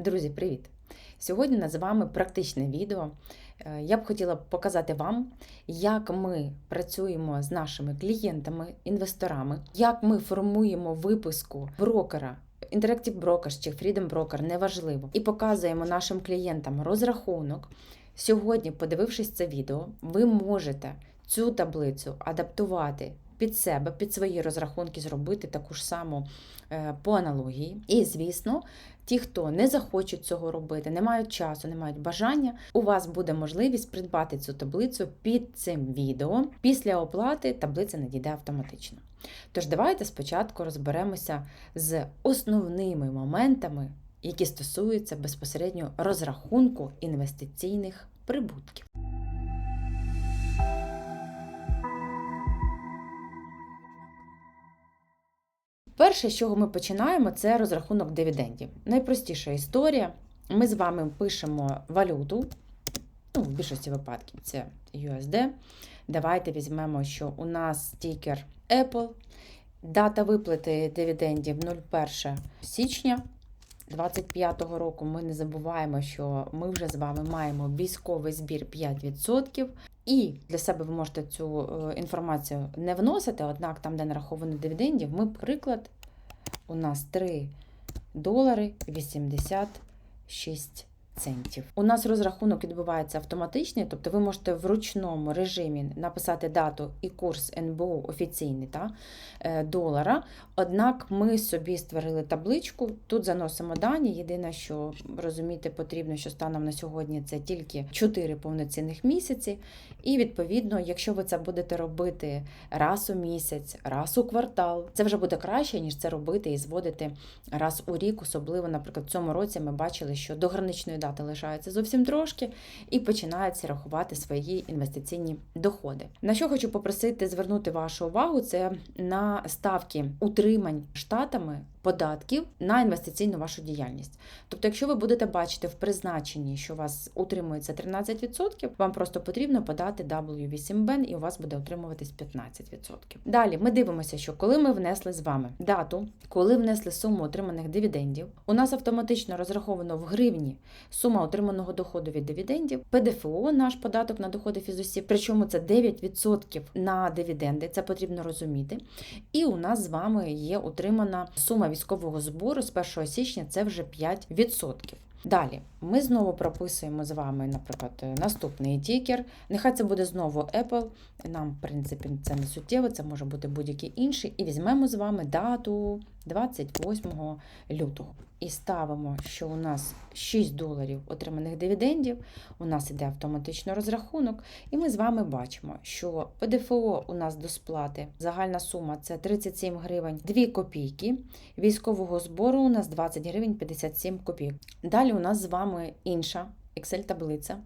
Друзі, привіт! Сьогодні з вами практичне відео. Е, Я б хотіла показати вам, як ми працюємо з нашими клієнтами, інвесторами, як ми формуємо виписку брокера. Interactive Brokers чи Freedom Broker, неважливо, і показуємо нашим клієнтам розрахунок. Сьогодні, подивившись це відео, ви можете цю таблицю адаптувати під себе, під свої розрахунки, зробити таку ж саму е, по аналогії. І, звісно, ті, хто не захочуть цього робити, не мають часу, не мають бажання, у вас буде можливість придбати цю таблицю під цим відео. Після оплати таблиця надійде автоматично. Тож давайте спочатку розберемося з основними моментами, які стосуються безпосередньо розрахунку інвестиційних прибутків. Перше, з чого ми починаємо, це розрахунок дивідендів. Найпростіша історія. Ми з вами пишемо валюту, ну, в більшості випадків це USD. Давайте візьмемо, що у нас стікер Apple. Дата виплати дивідендів 01 січня 2025 року. Ми не забуваємо, що ми вже з вами маємо військовий збір 5%. І для себе ви можете цю е, інформацію не вносити, однак там, де нараховано дивідендів, ми, приклад, у нас 3 долари 86 центів. У нас розрахунок відбувається автоматичний, тобто ви можете в ручному режимі написати дату і курс НБУ офіційний та, е, долара. Однак ми собі створили табличку, тут заносимо дані. Єдине, що розуміти потрібно, що станом на сьогодні це тільки 4 повноцінних місяці. І відповідно, якщо ви це будете робити раз у місяць, раз у квартал, це вже буде краще, ніж це робити і зводити раз у рік. Особливо, наприклад, в цьому році ми бачили, що до граничної дати лишається зовсім трошки, і починаються рахувати свої інвестиційні доходи. На що хочу попросити звернути вашу увагу, це на ставки утримань штатами. Податків на інвестиційну вашу діяльність. Тобто, якщо ви будете бачити в призначенні, що у вас утримується 13%, вам просто потрібно подати W8BEN і у вас буде утримуватись 15%. Далі ми дивимося, що коли ми внесли з вами дату, коли внесли суму отриманих дивідендів, у нас автоматично розраховано в гривні сума отриманого доходу від дивідендів, ПДФО, наш податок на доходи фізосіб, причому це 9% на дивіденди, це потрібно розуміти. І у нас з вами є утримана сума військового збору з 1 січня це вже 5%. Далі ми знову прописуємо з вами, наприклад, наступний тікер. Нехай це буде знову Apple. Нам, в принципі, це не суттєво, це може бути будь-який інший. І візьмемо з вами дату 28 лютого. І ставимо, що у нас 6 доларів отриманих дивідендів, у нас іде автоматично розрахунок, і ми з вами бачимо, що ПДФО у нас до сплати, загальна сума це 37 гривень 2 копійки, військового збору у нас 20 гривень 57 копійок. Далі у нас з вами інша Excel-таблиця.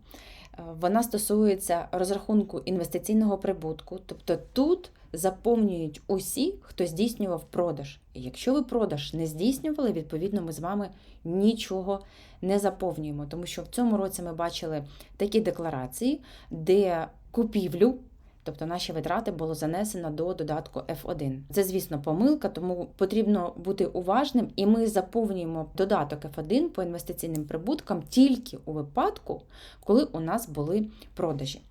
Вона стосується розрахунку інвестиційного прибутку, тобто тут заповнюють усі, хто здійснював продаж. І якщо ви продаж не здійснювали, відповідно, ми з вами нічого не заповнюємо, тому що в цьому році ми бачили такі декларації, де купівлю. Тобто наші витрати було занесено до додатку F1. Це, звісно, помилка, тому потрібно бути уважним, і ми заповнюємо додаток F1 по інвестиційним прибуткам тільки у випадку, коли у нас були продажі.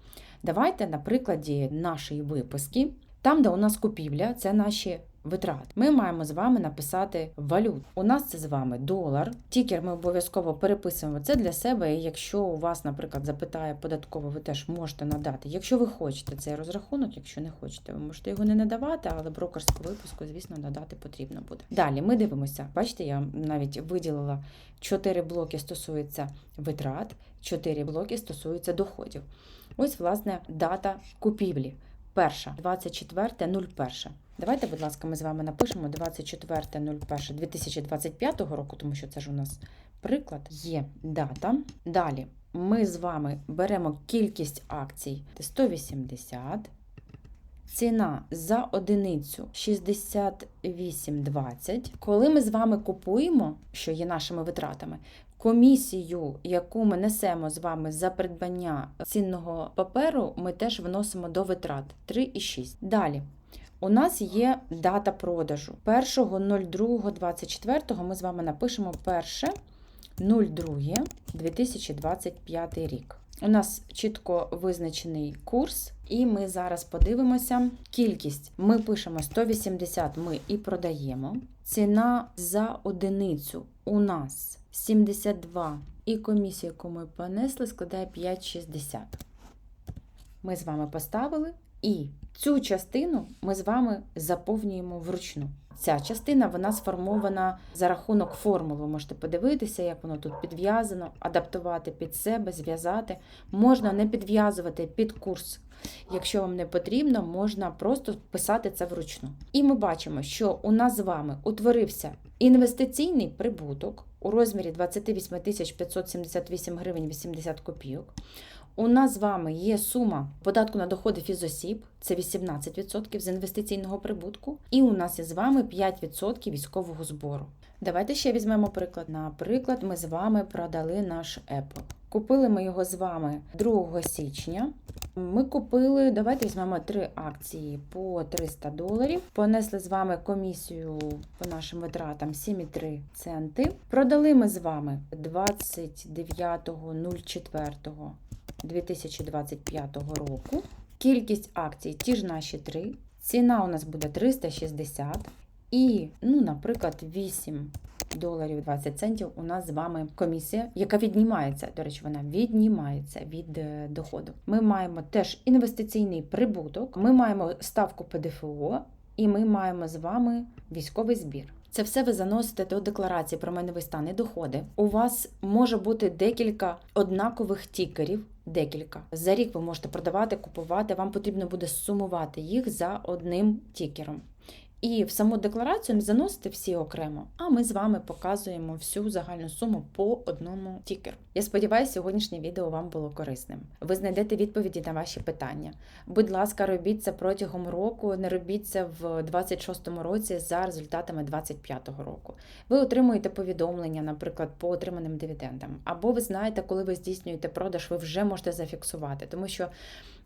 Давайте на прикладі нашої виписки, там, де у нас купівля, це наші витрат. Ми маємо з вами написати валют. У нас це з вами долар. Тікер ми обов'язково переписуємо це для себе. І якщо у вас, наприклад, запитає податково, ви теж можете надати. Якщо ви хочете цей розрахунок, якщо не хочете, ви можете його не надавати, але брокерську випуску, звісно, надати потрібно буде. Далі ми дивимося. Бачите, я навіть виділила 4 блоки стосуються витрат, 4 блоки стосуються доходів. Ось, власне, дата купівлі. Перша 24.01. Давайте, будь ласка, ми з вами напишемо 24.01.2025 року, тому що це ж у нас приклад. Є дата. Далі ми з вами беремо кількість акцій 180. Ціна за одиницю 68,20. Коли ми з вами купуємо, що є нашими витратами, комісію, яку ми несемо з вами за придбання цінного паперу, ми теж вносимо до витрат 3,6. Далі. У нас є дата продажу. 1.02.24 ми з вами напишемо перше 02.2025 рік. У нас чітко визначений курс, і ми зараз подивимося. Кількість ми пишемо 180, ми і продаємо. Ціна за одиницю у нас 72, і комісія, яку ми понесли, складає 5,60. Ми з вами поставили, і цю частину ми з вами заповнюємо вручну. Ця частина вона сформована за рахунок формул. Ви можете подивитися, як воно тут підв'язано, адаптувати під себе, зв'язати. Можна не підв'язувати під курс. Якщо вам не потрібно, можна просто писати це вручну. І ми бачимо, що у нас з вами утворився інвестиційний прибуток у розмірі 28 578 гривень 80 копійок. У нас з вами є сума податку на доходи фізосіб, це 18% з інвестиційного прибутку, і у нас є з вами 5% військового збору. Давайте ще візьмемо приклад. Наприклад, ми з вами продали наш Apple. Купили ми його з вами 2 січня. Ми купили, давайте візьмемо три акції по 300 доларів. Понесли з вами комісію по нашим витратам 7,3 центи. Продали ми з вами 29.04. 2025 року. Кількість акцій ті ж наші три. Ціна у нас буде 360. І, ну, наприклад, 8 доларів 20 центів у нас з вами комісія, яка віднімається. До речі, вона віднімається від е, доходу. Ми маємо теж інвестиційний прибуток, ми маємо ставку ПДФО, і ми маємо з вами військовий збір. Це все ви заносите до декларації про майновий стан і доходи. У вас може бути декілька однакових тікерів. Декілька за рік ви можете продавати, купувати. Вам потрібно буде сумувати їх за одним тікером. І в саму декларацію не заносите всі окремо, а ми з вами показуємо всю загальну суму по одному тікеру. Я сподіваюся, сьогоднішнє відео вам було корисним. Ви знайдете відповіді на ваші питання. Будь ласка, робіть це протягом року, не робіть це в 26-му році за результатами 25-го року. Ви отримуєте повідомлення, наприклад, по отриманим дивідендам. Або ви знаєте, коли ви здійснюєте продаж, ви вже можете зафіксувати, тому що.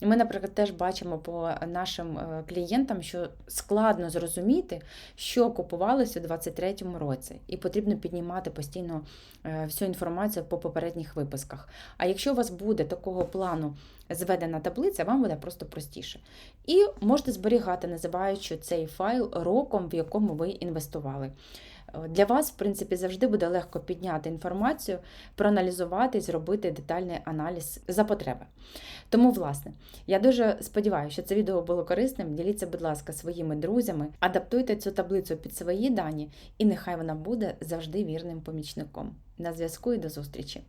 Ми, наприклад, теж бачимо по нашим е, клієнтам, що складно зрозуміти, що купувалося у 2023 році, і потрібно піднімати постійно е, всю інформацію по попередніх випусках. А якщо у вас буде такого плану зведена таблиця, вам буде просто простіше. І можете зберігати, називаючи цей файл роком, в якому ви інвестували. Для вас, в принципі, завжди буде легко підняти інформацію, проаналізувати і зробити детальний аналіз за потреби. Тому, власне, я дуже сподіваюся, що це відео було корисним. Діліться, будь ласка, своїми друзями, адаптуйте цю таблицю під свої дані, і нехай вона буде завжди вірним помічником. На зв'язку і до зустрічі!